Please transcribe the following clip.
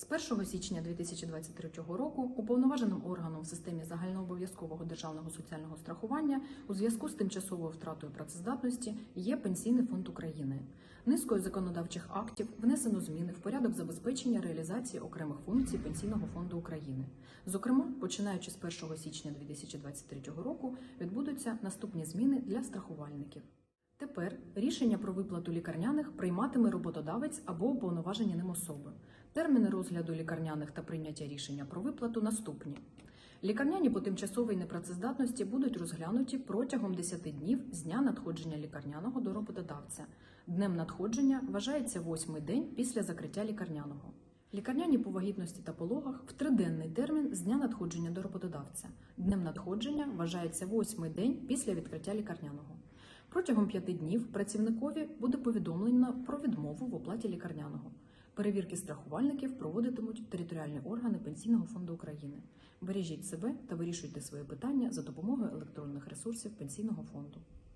З 1 січня 2023 року уповноваженим органом в системі загальнообов'язкового державного соціального страхування у зв'язку з тимчасовою втратою працездатності є Пенсійний фонд України. Низкою законодавчих актів внесено зміни в порядок забезпечення реалізації окремих функцій Пенсійного фонду України. Зокрема, починаючи з 1 січня 2023 року відбудуться наступні зміни для страхувальників. Тепер рішення про виплату лікарняних прийматиме роботодавець або уповноважені ним особи. Терміни розгляду лікарняних та прийняття рішення про виплату наступні. Лікарняні по тимчасовій непрацездатності будуть розглянуті протягом 10 днів з дня надходження лікарняного до роботодавця. Днем надходження вважається восьмий день після закриття лікарняного. Лікарняні по вагітності та пологах в триденний термін з дня надходження до роботодавця. Днем надходження вважається восьмий день після відкриття лікарняного. Протягом п'яти днів працівникові буде повідомлено про відмову в оплаті лікарняного. Перевірки страхувальників проводитимуть територіальні органи Пенсійного фонду України. Бережіть себе та вирішуйте свої питання за допомогою електронних ресурсів Пенсійного фонду.